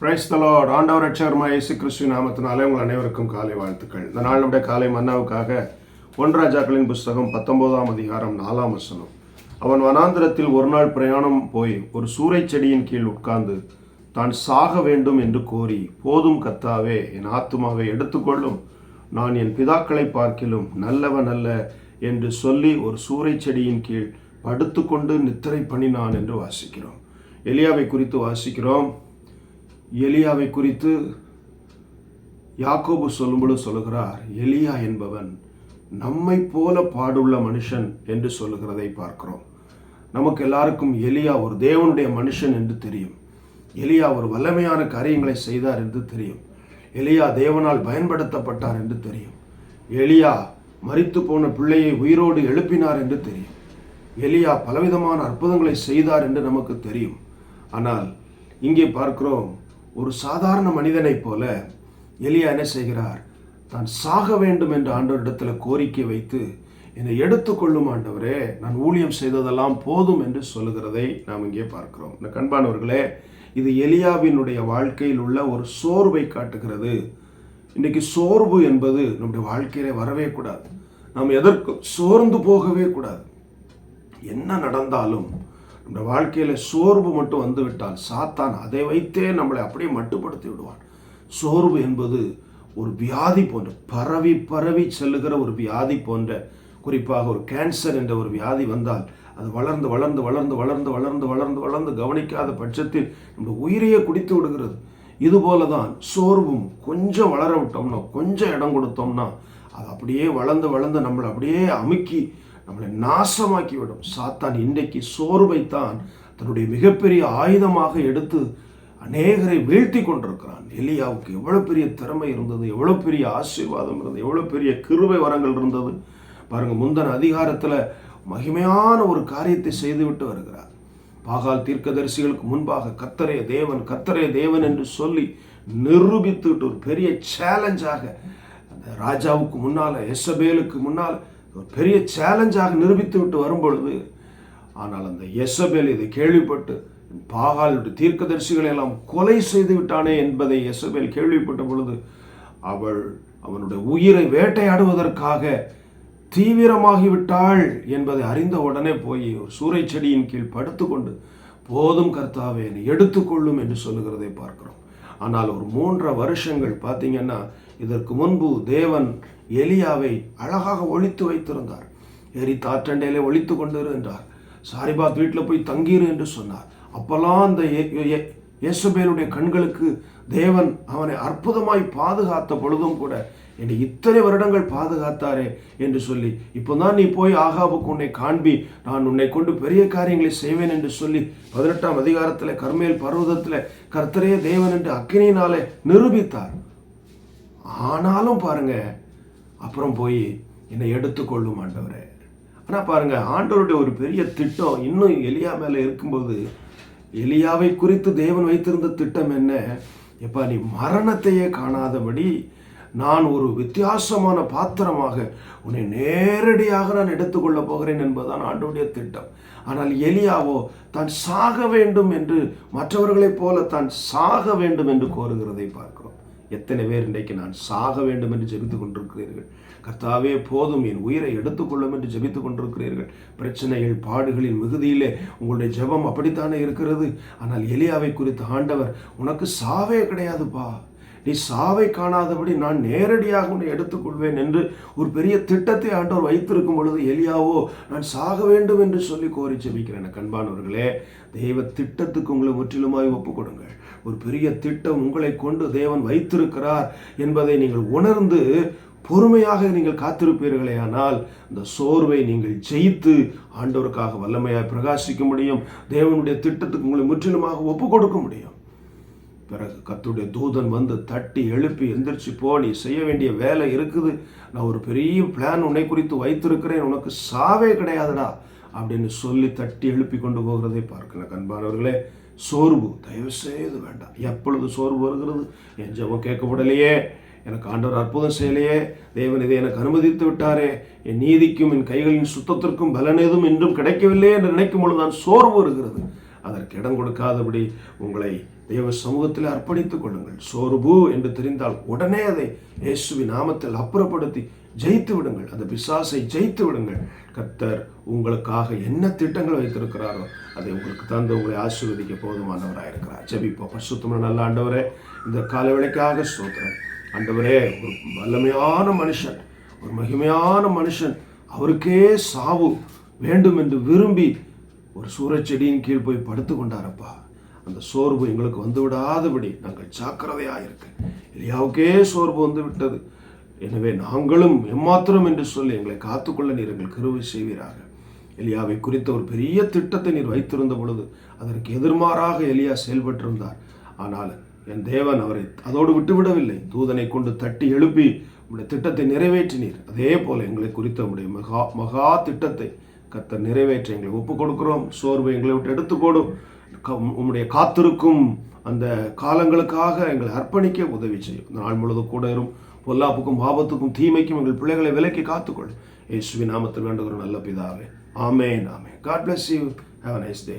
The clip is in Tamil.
பிரைஸ் தலோட் ஆண்டவர் ரட்சகர்மா இயேசு கிறிஸ்து நாமத்தினாலே உங்கள் அனைவருக்கும் காலை வாழ்த்துக்கள். இந்த நாள் நம்முடைய காலை மன்னாவுக்காக ஒன்றாஜாக்களின் புஸ்தகம் பத்தொன்பதாம் அதிகாரம் நாலாம் வசனம். அவன் வனாந்திரத்தில் ஒரு நாள் பிரயாணம் போய் ஒரு சூறை செடியின் கீழ் உட்கார்ந்து தான் சாக வேண்டும் என்று கோரி போதும் கத்தாவே என் ஆத்துமாவை எடுத்துக்கொள்ளும். நான் என் பிதாக்களை பார்க்கிலும் நல்லவன் அல்ல என்று சொல்லி ஒரு சூறைச் செடியின் கீழ் படுத்துக்கொண்டு நித்திரை பண்ணினான் என்று வாசிக்கிறோம். எலியாவை குறித்து வாசிக்கிறோம். எலியாவை குறித்து யாக்கோபு சொல்லும்பொழுது சொல்லுகிறார் எலியா என்பவன் நம்மை போல பாடுள்ள மனுஷன் என்று சொல்லுகிறதை பார்க்கிறோம். நமக்கு எல்லாருக்கும் எலியா ஒரு தேவனுடைய மனுஷன் என்று தெரியும். எலியா ஒரு வல்லமையான காரியங்களை செய்தார் என்று தெரியும். எலியா தேவனால் பயன்படுத்தப்பட்டார் என்று தெரியும். எலியா மறித்து போன பிள்ளையை உயிரோடு எழுப்பினார் என்று தெரியும். எலியா பலவிதமான அற்புதங்களை செய்தார் என்று நமக்கு தெரியும். ஆனால் இங்கே பார்க்கிறோம் ஒரு சாதாரண மனிதனைப் போல எலியா என்ன செய்கிறார்? தான் சாக வேண்டும் என்று ஆண்டவரிடத்தில் கோரிக்கை வைத்து என்னை எடுத்துக்கொள்ளும் ஆண்டவரே நான் ஊழியம் செய்ததெல்லாம் போதும் என்று சொல்லுகிறதை நாம் இங்கே பார்க்கிறோம். இந்த கண்பானவர்களே இது எலியாவினுடைய வாழ்க்கையில் உள்ள ஒரு சோர்வை காட்டுகிறது. இன்றைக்கு சோர்வு என்பது நம்முடைய வாழ்க்கையிலே வரவே கூடாது. நாம் எதற்கும் சோர்ந்து போகவே கூடாது. என்ன நடந்தாலும் இந்த வாழ்க்கையில் சோர்வு மட்டும் வந்துவிட்டால் சாத்தான் அதை வைத்தே நம்மளை அப்படியே மட்டுப்படுத்தி விடுவான். சோர்வு என்பது ஒரு வியாதி போன்ற பரவி பரவி செல்லுகிற ஒரு வியாதி போன்ற குறிப்பாக ஒரு கேன்சர் என்ற ஒரு வியாதி வந்தால் அது வளர்ந்து வளர்ந்து வளர்ந்து வளர்ந்து வளர்ந்து வளர்ந்து வளர்ந்து கவனிக்காத பட்சத்தில் நம்ம உயிரையே குடித்து விடுகிறது. இதுபோல தான் சோர்வும் கொஞ்சம் வளர விட்டோம்னா கொஞ்சம் இடம் கொடுத்தோம்னா அது அப்படியே வளர்ந்து வளர்ந்து நம்மளை அப்படியே அமுக்கி நம்மளை நாசமாக்கிவிடும். சாத்தான் இன்றைக்கு சோர்வைத்தான் தன்னுடைய மிகப்பெரிய ஆயுதமாக எடுத்து அநேகரை வீழ்த்தி கொண்டிருக்கிறான். எலியாவுக்கு எவ்வளோ பெரிய திறமை இருந்தது எவ்வளோ பெரிய ஆசீர்வாதம் இருந்தது எவ்வளோ பெரிய கிருவை வரங்கள் இருந்தது. பாருங்கள் முந்தன அதிகாரத்தில் மகிமையான ஒரு காரியத்தை செய்துவிட்டு வருகிறார். பாகால் தீர்க்கதரிசிகளுக்கு முன்பாக கத்தரே தேவன் கத்தரே தேவன் என்று சொல்லி நிரூபித்துட்டு ஒரு பெரிய சேலஞ்சாக அந்த ராஜாவுக்கு முன்னால் எசபேலுக்கு முன்னால் ஒரு பெரிய சேலஞ்சாக நிரூபித்து விட்டு வரும்பொழுது ஆனால் அந்த எசபேல் இதை கேள்விப்பட்டு பாகாலுடைய தீர்க்கதரிசிகளை எல்லாம் கொலை செய்து விட்டானே என்பதை எசபேல் கேள்விப்பட்ட பொழுது அவள் அவனுடைய உயிரை வேட்டையாடுவதற்காக தீவிரமாகிவிட்டாள் என்பதை அறிந்த உடனே போய் ஒரு சூறை செடியின் கீழ் படுத்துக்கொண்டு போதும் கர்த்தாவே என்னை எடுத்துக்கொள்ளும் என்று சொல்லுகிறதை பார்க்கிறோம். ஆனால் ஒரு மூன்றரை வருஷங்கள் பார்த்தீங்கன்னா இதற்கு முன்பு தேவன் எலியாவை அழகாக ஒழித்து வைத்திருந்தார். எரி தாற்றண்டையிலே ஒழித்து கொண்டு என்றார் சாரிபாத் வீட்டில் போய் தங்கிரு என்று சொன்னார். அப்போல்லாம் அந்த இயேசுபேலுடைய கண்களுக்கு தேவன் அவனை அற்புதமாய் பாதுகாத்த பொழுதும் கூட என்னை இத்தனை வருடங்கள் பாதுகாத்தாரே என்று சொல்லி இப்போ தான் நீ போய் ஆகாவுக்கு உன்னை காண்பி. நான் உன்னை கொண்டு பெரிய காரியங்களை செய்வேன் என்று சொல்லி பதினெட்டாம் அதிகாரத்தில் கர்மேல் பர்வதத்தில் கர்த்தரே தேவன் என்று அக்கினியினாலே நிரூபித்தார். ஆனாலும் பாருங்க அப்புறம் போய் என்னை எடுத்துக்கொள்ளும் ஆண்டவரே. ஆனால் பாருங்க ஆண்டவருடைய ஒரு பெரிய திட்டம் இன்னும் எலியா மேலே இருக்கும்போது எலியாவை குறித்து தேவன் வைத்திருந்த திட்டம் என்ன? எப்பா நீ மரணத்தையே காணாதபடி நான் ஒரு வித்தியாசமான பாத்திரமாக உன்னை நேரடியாக நான் எடுத்துக்கொள்ள போகிறேன் என்பதுதான் ஆண்டோடைய திட்டம். ஆனால் எலியாவோ தான் சாக வேண்டும் என்று மற்றவர்களைப் போல தான் சாக வேண்டும் என்று கோருகிறதை பார்க்கிறோம். எத்தனை பேர் இன்றைக்கு நான் சாக வேண்டும் என்று ஜெபித்துக் கொண்டிருக்கிறீர்கள்? கர்த்தாவே போதும். என் உயிரை எடுத்துக்கொள்ளும் என்று ஜெபித்துக் கொண்டிருக்கிறீர்கள். பிரச்சனைகள் பாடுகளின் மிகுதியிலே உங்களுடைய ஜெபம் அப்படித்தானே இருக்கிறது? ஆனால் எலியாவை குறித்து ஆண்டவர் உனக்கு சாவே கிடையாதுப்பா. நீ சாவை காணாதபடி நான் நேரடியாக உன்னை எடுத்துக்கொள்வேன் என்று ஒரு பெரிய திட்டத்தை ஆண்டவர் வைத்திருக்கும் பொழுது எலியாவோ நான் சாக வேண்டும் என்று சொல்லி கோரி ஜெபிக்கிறேன். கண்பானவர்களே தெய்வ திட்டத்துக்கு உங்களை முற்றிலுமாய் ஒப்புக் கொடுங்கள் ஒரு பெரிய திட்டம் உங்களை கொண்டு தேவன் வைத்திருக்கிறார் என்பதை நீங்கள் உணர்ந்து பொறுமையாக நீங்கள் காத்திருப்பீர்களே ஆனால் இந்த சோர்வை நீங்கள் ஜெயித்து ஆண்டவருக்காக வல்லமையாக பிரகாசிக்க முடியும். தேவனுடைய திட்டத்துக்கு உங்களை முற்றிலுமாக ஒப்பு கொடுக்க முடியும். பிறகு கத்துடைய தூதன் வந்து தட்டி எழுப்பி எந்திரிச்சு போ நீ செய்ய வேண்டிய வேலை இருக்குது. நான் ஒரு பெரிய பிளான் உன்னை குறித்து வைத்திருக்கிறேன். உனக்கு சாவே கிடையாதுடா அப்படின்னு சொல்லி தட்டி எழுப்பி கொண்டு போகிறதை பார்க்கலாம் கண்பானவர்களே சோர்வு தயவு செய்து வேண்டாம். எப்பொழுது சோர்வு வருகிறது? என் ஜபம் கேட்கப்படலையே. எனக்கு ஆண்டவர் அற்புதம் செய்யலையே. தேவன் இதை எனக்கு அனுமதித்து விட்டாரே. என் நீதிக்கும் என் கைகளின் சுத்தத்திற்கும் பலன் எதுவும் என்றும் கிடைக்கவில்லை என்று நினைக்கும் பொழுது தான் சோர்வு வருகிறது. அதற்கு இடம் கொடுக்காதபடி உங்களை தேவ சமூகத்தில் அர்ப்பணித்துக் கொள்ளுங்கள். சோர்பு என்று தெரிந்தால் உடனே அதை இயேசுவி நாமத்தில் அப்புறப்படுத்தி ஜெயித்து விடுங்கள். அந்த பிசாசை ஜெயித்து விடுங்கள். கர்த்தர் உங்களுக்காக என்ன திட்டங்கள் வைத்திருக்கிறாரோ அதை உங்களுக்கு தந்து உங்களை ஆசீர்வதிக்க போதுமானவராக இருக்கிறார். ஜெபிப்போம். பரிசுத்தமான நல்ல ஆண்டவரே இந்த கால சோத்துறேன் ஆண்டவரே ஒரு வல்லமையான மனுஷன் ஒரு மகிமையான மனுஷன் அவருக்கே சாவு வேண்டும் என்று விரும்பி ஒரு சூறச்செடியின் கீழ் போய் படுத்து கொண்டாரப்பா. அந்த சோர்வு எங்களுக்கு வந்து விடாதபடி நாங்கள் ஜாக்கிரதையாக இருக்க. எலியாவுக்கே சோர்வு வந்து விட்டது. எனவே நாங்களும் எம்மாத்திரம் என்று சொல்லி எங்களை காத்துக்கொள்ள நீர் எங்கள் கருவை செய்வீராக. எலியாவை குறித்த ஒரு பெரிய திட்டத்தை நீர் வைத்திருந்த பொழுது அதற்கு எதிர்மாறாக எலியா செயல்பட்டிருந்தார். ஆனால் என் தேவன் அவரை அதோடு விட்டுவிடவில்லை. தூதனை கொண்டு தட்டி எழுப்பி உங்களுடைய திட்டத்தை நிறைவேற்றினீர். அதே போல எங்களை குறித்த உங்களுடைய மகா மகா திட்டத்தை கத்த நிறைவேற்ற எங்களை ஒப்பு கொடுக்கிறோம் சோர்வு எங்களை விட்டு எடுத்து போடும் உம்முடைய காத்திருக்கும் அந்த காலங்களுக்காக எங்களை அர்ப்பணிக்க உதவி செய்யும். இந்த நாள் முழுவதும் கூட இருக்கும் பொல்லாப்புக்கும் ஆபத்துக்கும் தீமைக்கும் எங்கள் பிள்ளைகளை விலக்கி காத்துக்கொள். இயேசுவின் நாமத்தில் வேண்டுகிற நல்ல பிதாவே. ஆமே ஆமென். God bless you have nice day